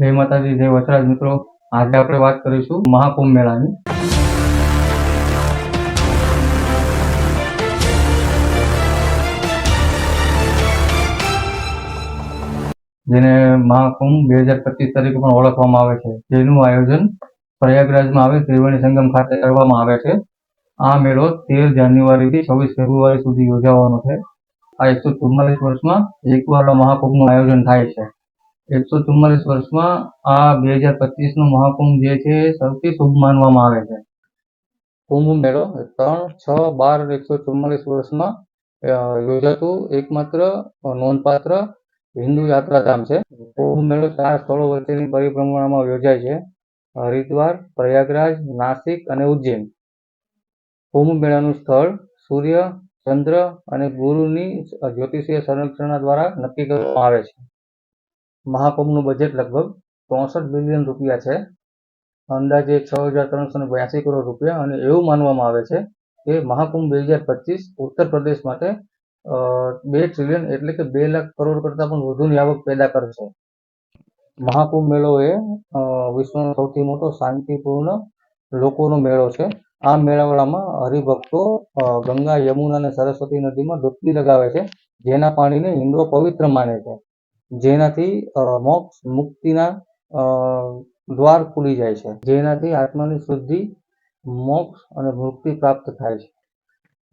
જય માતાજી, જય વસરાજ મિત્રો. આજે આપણે વાત કરીશું મહાકુંભ મેળાની. જેને મહાકુંભ બે હજાર પચીસ તરીકે પણ ઓળખવામાં આવે છે. જેનું આયોજન પ્રયાગરાજમાં આવે ત્રિવેણી સંગમ ખાતે કરવામાં આવે છે. આ મેળો તેર જાન્યુઆરીથી છવ્વીસ ફેબ્રુઆરી સુધી યોજાવાનો છે. આ એકસો ચુમ્માલીસ વર્ષમાં એકવાર મહાકુંભનું આયોજન થાય છે. એકસો ચુમ્માલીસ વર્ષમાં આ બે હજાર પચીસ નો મહાકુંભ જે છે, સૌથી શુભ માનવામાં આવે છે. કુંભ મેળો ત્રણ, છ, બાર, એકસો ચુમ્માલીસ વર્ષમાં યોજાતું એકમાત્ર નોંધપાત્ર હિન્દુ યાત્રાધામ છે. કુંભ મેળો ચાર સ્થળો વચ્ચેની પરિભ્રમણમાં યોજાય છે. હરિદ્વાર, પ્રયાગરાજ, નાસિક અને ઉજ્જૈન. કુંભ મેળાનું સ્થળ સૂર્ય, ચંદ્ર અને ગુરુની જ્યોતિષીય સંરક્ષણ દ્વારા નક્કી કરવામાં આવે છે. મહાકુંભનું બજેટ લગભગ ચોસઠ બિલિયન રૂપિયા છે. અંદાજે છ હજાર ત્રણસો બ્યાસી કરોડ રૂપિયા અને એવું માનવામાં આવે છે કે મહાકુંભ બે હજાર પચીસ ઉત્તર પ્રદેશ માટે બે ટ્રિલિયન એટલે કે બે લાખ કરોડ કરતાં પણ વધુની આવક પેદા કરશે. મહાકુંભ મેળો એ વિશ્વનો સૌથી મોટો શાંતિપૂર્ણ લોકોનો મેળો છે. આ મેળાવડામાં હરિભક્તો ગંગા, યમુના અને સરસ્વતી નદીમાં ડૂબકી લગાવે છે, જેના પાણીને હિન્દુઓ પવિત્ર માને છે. જેનાથી મોક્ષ મુક્તિના દ્વાર ખુલી જાય છે. જેનાથી આત્માની શુદ્ધિ, મોક્ષ અને મુક્તિ પ્રાપ્ત થાય છે.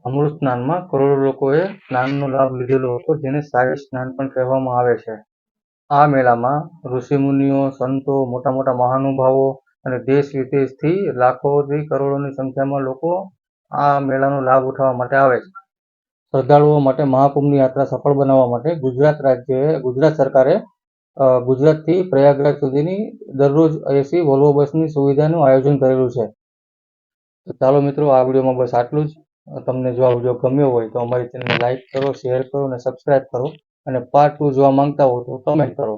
અમૃત સ્નાનમાં કરોડો લોકોએ સ્નાનનો લાભ લીધેલો હતો, જેને સાગર સ્નાન પણ કહેવામાં આવે છે. આ મેળામાં ઋષિમુનિઓ, સંતો મોટા મોટા મહાનુભાવો અને દેશ વિદેશથી લાખોથી કરોડોની સંખ્યામાં લોકો આ મેળાનો લાભ ઉઠાવવા માટે આવે છે. શ્રદ્ધાળુઓ માટે મહાકુંભની યાત્રા સફળ બનાવવા માટે ગુજરાત રાજ્યએ, ગુજરાત સરકારે ગુજરાતથી પ્રયાગરાજ સુધીની દરરોજ એસી વોલ્વો બસની સુવિધાનું આયોજન કરેલું છે. ચાલો મિત્રો, આ વિડીયોમાં બસ આટલું જ. તમને જો આ વીડિયો ગમ્યો હોય તો અમારી ચેનલને લાઇક કરો, શેર કરો અને સબસ્ક્રાઇબ કરો. અને પાર્ટ ટુ જોવા માંગતા હો તો કમેન્ટ કરો.